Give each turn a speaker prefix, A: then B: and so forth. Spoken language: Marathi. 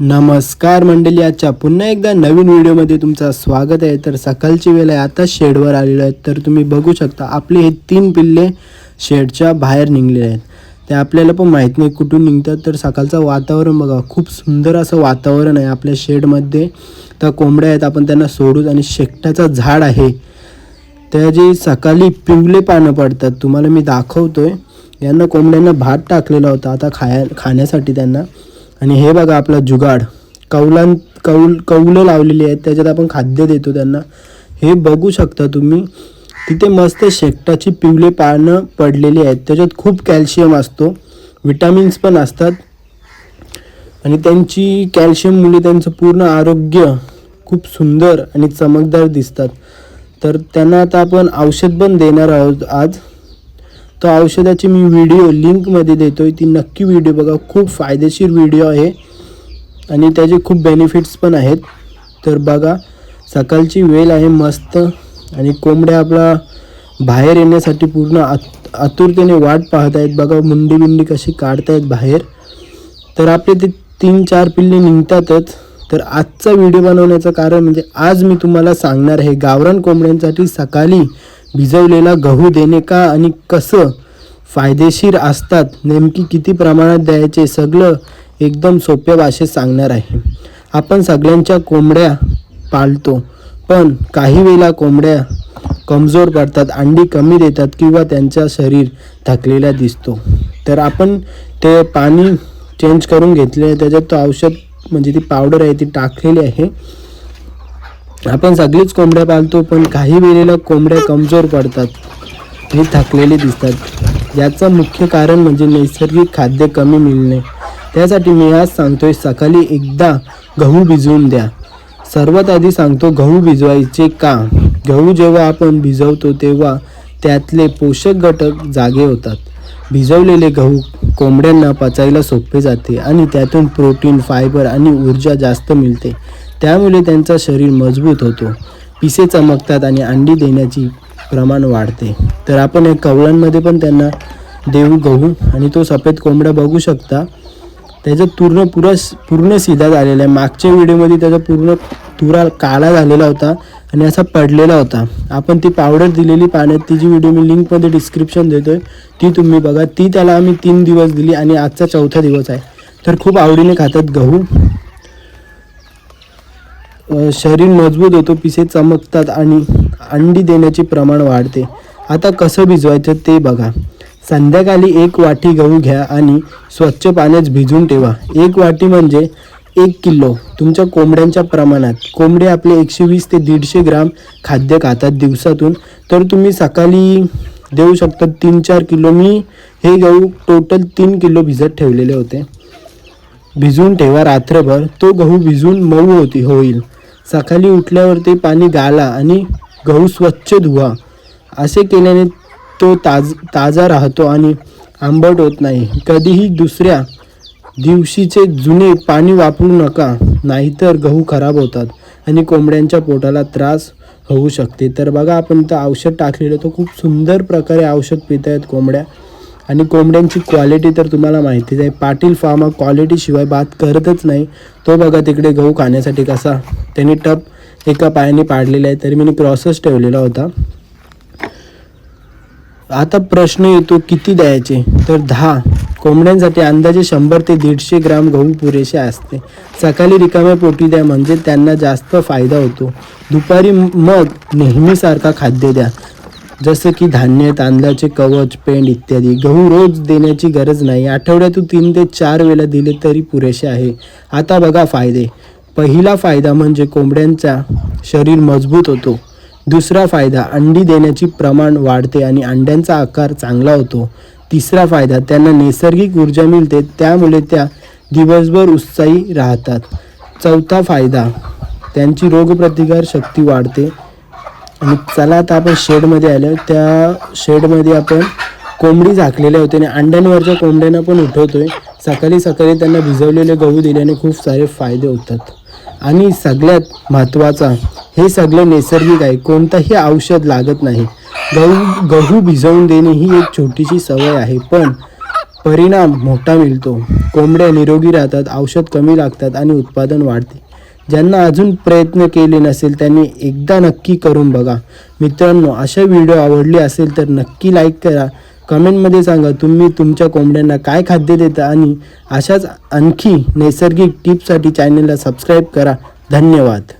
A: नमस्कार मंडळी आजच्या पुन्हा एकदा नवीन व्हिडिओमध्ये तुमचं स्वागत आहे. तर सकाळची वेळ आहे आता शेडवर आलेलो आहेत तर तुम्ही बघू शकता आपले हे तीन पिल्ले शेडच्या बाहेर निघलेले आहेत. ते आपल्याला पण माहीत नाही कुठून निघतात. तर सकाळचं वातावरण बघा खूप सुंदर असं वातावरण आहे आपल्या शेडमध्ये. त्या कोंबड्या आहेत आपण त्यांना सोडूच आणि शेकटाचं झाड आहे. त्या जे सकाळी पिवले पानं पडतात तुम्हाला मी दाखवतो आहे यांना कोंबड्यांना भात टाकलेला होता आता खाया खाण्यासाठी त्यांना. आणि हे बघा आपला जुगाड. कौलां कौल कौलं लावलेली आहेत त्याच्यात आपण खाद्य देतो त्यांना. हे बघू शकता तुम्ही तिथे मस्त शेकटाची पिवले पानं पडलेली आहेत. त्याच्यात खूप कॅल्शियम असतो विटामिन्स पण असतात. आणि त्यांची कॅल्शियममुळे त्यांचं पूर्ण आरोग्य खूप सुंदर आणि चमकदार दिसतात. तर त्यांना आता आपण औषध पण देणार आहोत आज. तर औषधाची मी व्हिडिओ लिंकमध्ये देतो आहे ती नक्की व्हिडिओ बघा. खूप फायदेशीर व्हिडिओ आहे. आणि त्याचे खूप बेनिफिट्स पण आहेत. तर बघा सकाळची वेळ आहे मस्त. आणि कोंबड्या आपला बाहेर येण्यासाठी पूर्ण आत आतुरतेने वाट पाहत आहेत बघा मुंडी बिंडी कशी काढतायत बाहेर. तर आपले ते तीन चार पिल्ले निघतातच. तर आजचा व्हिडिओ बनवण्याचं कारण म्हणजे आज मी तुम्हाला सांगणार आहे गावरान कोंबड्यांसाठी सकाळी भिजवलेला गहू देणे का आणि कसं? फायदेशीर असतात. नेमकी किती प्रमाणात द्यायचे? सगळं एकदम सोप्या भाषेत सांगणार आहे. आपण सगळ्यांच्या कोंबड्या पाळतो पण काही वेळेला कोंबड्या कमजोर पडतात अंडी कमी देतात किंवा त्यांचा शरीर थकलेला दिसतो. तर आपण ते पाणी चेंज करून घेतले आहे त्याच्यात तो औषध म्हणजे ती पावडर आहे ती टाकलेली आहे. आपण सगळीच कोंबड्या पाळतो पण काही वेळेला कोंबड्या कमजोर पडतात. हे थकलेले दिसतात. याचं मुख्य कारण म्हणजे नैसर्गिक खाद्य कमी मिळणे. त्यासाठी मी आज सांगतोय सकाळी एकदा गहू भिजवून द्या. सर्वात आधी सांगतो गहू भिजवायचे का? गहू जेव्हा आपण भिजवतो तेव्हा त्यातले पोषक घटक जागे होतात. भिजवलेले गहू कोंबड्यांना पचायला सोपे जाते आणि त्यातून प्रोटीन फायबर आणि ऊर्जा जास्त मिळते. त्यामुळे त्यांचा शरीर मजबूत होतो. पिसे चमकतात आणि अंडी देण्याची प्रमाण वाढते. तर आपण एक कवळांमध्ये पण त्यांना देऊ गहू आणि तो सफेद कोंबडा बघू शकता. त्याचा पूर्ण पुरा पूर्ण सिधा झालेला आहे. मागच्या व्हिडिओमध्ये त्याचा पूर्ण तुरा काळा झालेला होता आणि असा पडलेला होता. आपण ती पावडर दिलेली पाण्यात तिची व्हिडिओ मी लिंकमध्ये डिस्क्रिप्शन देतो आहे ती तुम्ही बघा. ती त्याला आम्ही तीन दिवस दिली आणि आजचा चौथा दिवस आहे. तर खूप आवडीने खातात गहू. शरीर मजबूत होतो पिसे चमकतात आणि अंडी देण्याचे प्रमाण वाढते. आता कसं भिजवायचं ते बघा. संध्याकाळी एक वाटी गहू घ्या आणि स्वच्छ पाण्यात भिजून ठेवा. एक वाटी म्हणजे एक किलो. तुमच्या कोंबड्यांच्या प्रमाणात. कोंबडे आपले एकशे वीस ते दीडशे ग्राम खाद्य खातात दिवसातून. तर तुम्ही सकाळी देऊ शकता तीन चार किलो. मी हे गहू टोटल तीन किलो भिजत ठेवलेले होते. भिजवून ठेवा रात्रभर. तो गहू भिजून मऊ होती होईल. सकाळी उठल्यावर ते पाणी गाला आणि गहू स्वच्छ धुवा. असे केल्याने तो ताज ताजा राहतो आणि आंबट होत नाही. कधीही दुसऱ्या दिवशीचे जुने पाणी वापरू नका नाहीतर गहू खराब होतात आणि कोंबड्यांच्या पोटाला त्रास होऊ शकते. तर बघा आपण तर औषध टाकलेलं तो खूप सुंदर प्रकारे औषध पित आहेत कोंबड्या. आणि कोंबड्यांची क्वालिटी तर तुम्हाला माहितीच आहे. पाटील फार्म हा क्वालिटीशिवाय बात करतच नाही. तो बघा तिकडे गहू खाण्यासाठी कसा. त्यांनी टप एका पायाने पाडलेला आहे. तरी मी क्रॉसच ठेवलेला होता. आता प्रश्न येतो किती द्यायचे? तर दहा. कोंबड्यांसाठी अंदाजे शंभर ते दीडशे ग्राम गहू पुरेसे असते. सकाळी रिकाम्या पोटी द्या म्हणजे त्यांना जास्त फायदा होतो. दुपारी मग नेहमीसारखा खाद्य द्या. जसं की धान्य तांदळाचे कवच पेंड इत्यादी. गहू रोज देण्याची गरज नाही. आठवड्यातून तीन ते चार वेळा दिले तरी पुरेसे आहे. आता बघा फायदे. पहिला फायदा म्हणजे कोंबड्यांचा शरीर मजबूत होतो. दुसरा फायदा अंडी देण्याची प्रमाण वाढते आणि अंड्यांचा आकार चांगला होतो. तिसरा फायदा त्यांना नैसर्गिक ऊर्जा मिळते त्यामुळे त्या दिवसभर उत्साही राहतात. चौथा फायदा त्यांची रोगप्रतिकार शक्ती वाढते. आणि चला आता आपण शेडमध्ये आलो. त्या शेडमध्ये आपण कोंबडी झाकलेल्या होते आणि अंड्यांवरच्या कोंबड्यांना पण उठवतोय. सकाळी सकाळी त्यांना भिजवलेले गहू दिल्याने खूप सारे फायदे होतात. आणि सगळ्यात महत्त्वाचा हे सगळं नैसर्गिक आहे. कोणताही औषध लागत नाही. गहू गहू भिजवून देणे ही एक छोटीशी सवय आहे पण परिणाम मोठा मिळतो. कोंबड्या निरोगी राहतात औषध कमी लागतात आणि उत्पादन वाढते. ज्यांना अजून प्रयत्न केले नसेल त्यांनी एकदा नक्की करून बघा. मित्रांनो अशा व्हिडिओ आवडली असेल तर नक्की लाईक करा. कमेंटमध्ये सांगा तुम्ही तुमच्या कोंबड्यांना काय खाद्य देता आणि अशाच आणखी नैसर्गिक टिप्ससाठी चॅनलला सबस्क्राईब करा. धन्यवाद.